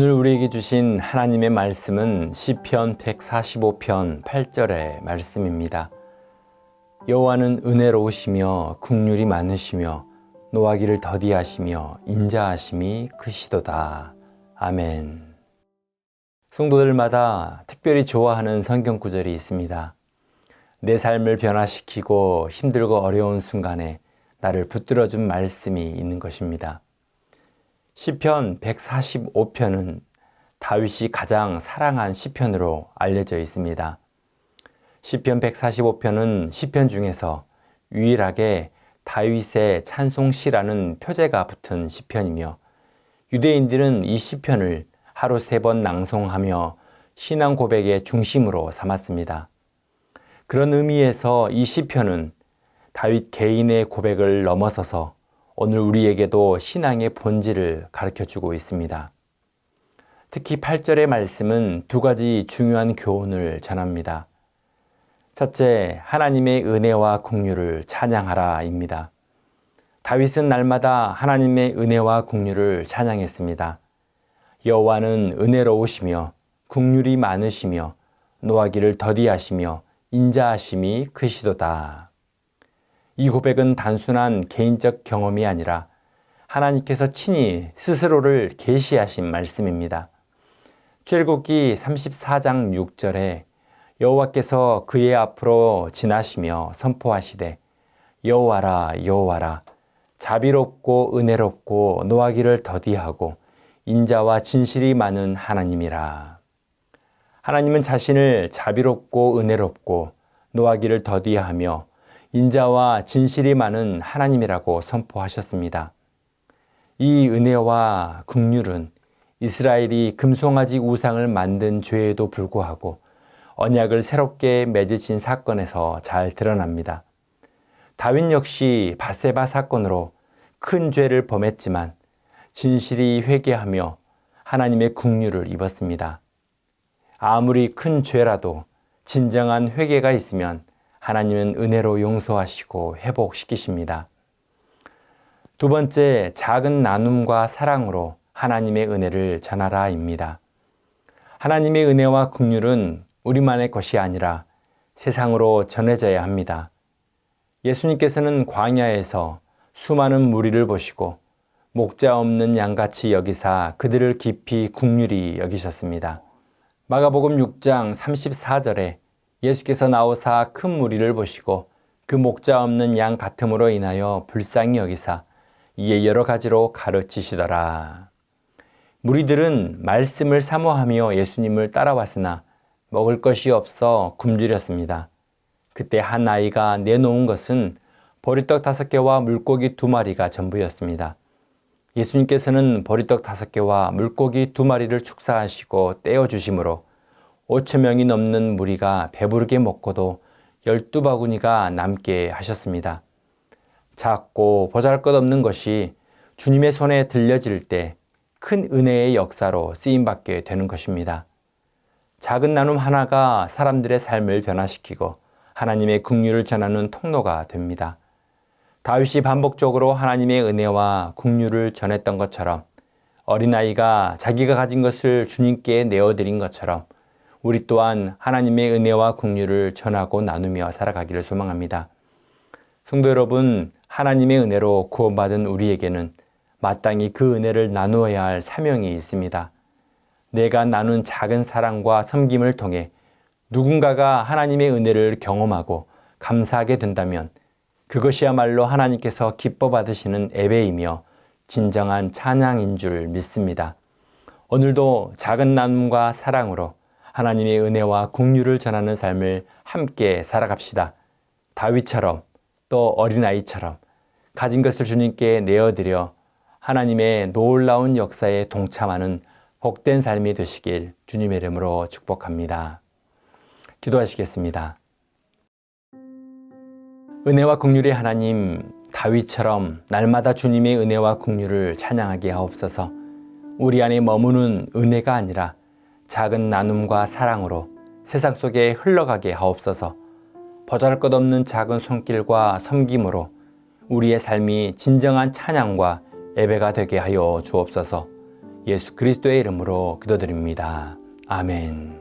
오늘 우리에게 주신 하나님의 말씀은 시편 145편 8절의 말씀입니다. 여호와는 은혜로우시며 국률이 많으시며 노하기를 더디하시며 인자하심이 크시도다. 아멘. 성도들마다 특별히 좋아하는 성경 구절이 있습니다. 내 삶을 변화시키고 힘들고 어려운 순간에 나를 붙들어 준 말씀이 있는 것입니다. 시편 145편은 다윗이 가장 사랑한 시편으로 알려져 있습니다. 시편 145편은 시편 중에서 유일하게 다윗의 찬송시라는 표제가 붙은 시편이며 유대인들은 이 시편을 하루 세 번 낭송하며 신앙 고백의 중심으로 삼았습니다. 그런 의미에서 이 시편은 다윗 개인의 고백을 넘어서서 오늘 우리에게도 신앙의 본질을 가르쳐 주고 있습니다. 특히 8절의 말씀은 두 가지 중요한 교훈을 전합니다. 첫째, 하나님의 은혜와 국류를 찬양하라입니다. 다윗은 날마다 하나님의 은혜와 국류를 찬양했습니다. 여호와는 은혜로우시며 국률이 많으시며 노하기를 더디하시며 인자하심이 크시도다. 이 고백은 단순한 개인적 경험이 아니라 하나님께서 친히 스스로를 계시하신 말씀입니다. 출애굽기 34장 6절에 여호와께서 그의 앞으로 지나시며 선포하시되 여호와라 여호와라 자비롭고 은혜롭고 노하기를 더디하고 인자와 진실이 많은 하나님이라. 하나님은 자신을 자비롭고 은혜롭고 노하기를 더디하며 인자와 진실이 많은 하나님이라고 선포하셨습니다. 이 은혜와 국률은 이스라엘이 금송아지 우상을 만든 죄에도 불구하고 언약을 새롭게 맺으신 사건에서 잘 드러납니다. 다윗 역시 바세바 사건으로 큰 죄를 범했지만 진실이 회개하며 하나님의 국류를 입었습니다. 아무리 큰 죄라도 진정한 회개가 있으면 하나님은 은혜로 용서하시고 회복시키십니다. 두 번째, 작은 나눔과 사랑으로 하나님의 은혜를 전하라입니다. 하나님의 은혜와 국률은 우리만의 것이 아니라 세상으로 전해져야 합니다. 예수님께서는 광야에서 수많은 무리를 보시고 목자 없는 양같이 여기사 그들을 깊이 국률이 여기셨습니다. 마가복음 6장 34절에 예수께서 나오사 큰 무리를 보시고 그 목자 없는 양 같음으로 인하여 불쌍히 여기사 이에 여러 가지로 가르치시더라. 무리들은 말씀을 사모하며 예수님을 따라왔으나 먹을 것이 없어 굶주렸습니다. 그때 한 아이가 내놓은 것은 보리떡 다섯 개와 물고기 두 마리가 전부였습니다. 예수님께서는 보리떡 다섯 개와 물고기 두 마리를 축사하시고 떼어 주심으로 5천 명이 넘는 무리가 배부르게 먹고도 열두 바구니가 남게 하셨습니다. 작고 보잘것없는 것이 주님의 손에 들려질 때 큰 은혜의 역사로 쓰임받게 되는 것입니다. 작은 나눔 하나가 사람들의 삶을 변화시키고 하나님의 국류를 전하는 통로가 됩니다. 다윗이 반복적으로 하나님의 은혜와 국류를 전했던 것처럼 어린아이가 자기가 가진 것을 주님께 내어드린 것처럼 우리 또한 하나님의 은혜와 국류를 전하고 나누며 살아가기를 소망합니다. 성도 여러분, 하나님의 은혜로 구원받은 우리에게는 마땅히 그 은혜를 나누어야 할 사명이 있습니다. 내가 나눈 작은 사랑과 섬김을 통해 누군가가 하나님의 은혜를 경험하고 감사하게 된다면 그것이야말로 하나님께서 기뻐 받으시는 예배이며 진정한 찬양인 줄 믿습니다. 오늘도 작은 나눔과 사랑으로 하나님의 은혜와 국류를 전하는 삶을 함께 살아갑시다. 다윗처럼 또 어린아이처럼 가진 것을 주님께 내어드려 하나님의 놀라운 역사에 동참하는 복된 삶이 되시길 주님의 이름으로 축복합니다. 기도하시겠습니다. 은혜와 국률의 하나님, 다윗처럼 날마다 주님의 은혜와 국률을 찬양하게 하옵소서. 우리 안에 머무는 은혜가 아니라 작은 나눔과 사랑으로 세상 속에 흘러가게 하옵소서. 보잘것 없는 작은 손길과 섬김으로 우리의 삶이 진정한 찬양과 예배가 되게 하여 주옵소서. 예수 그리스도의 이름으로 기도드립니다. 아멘.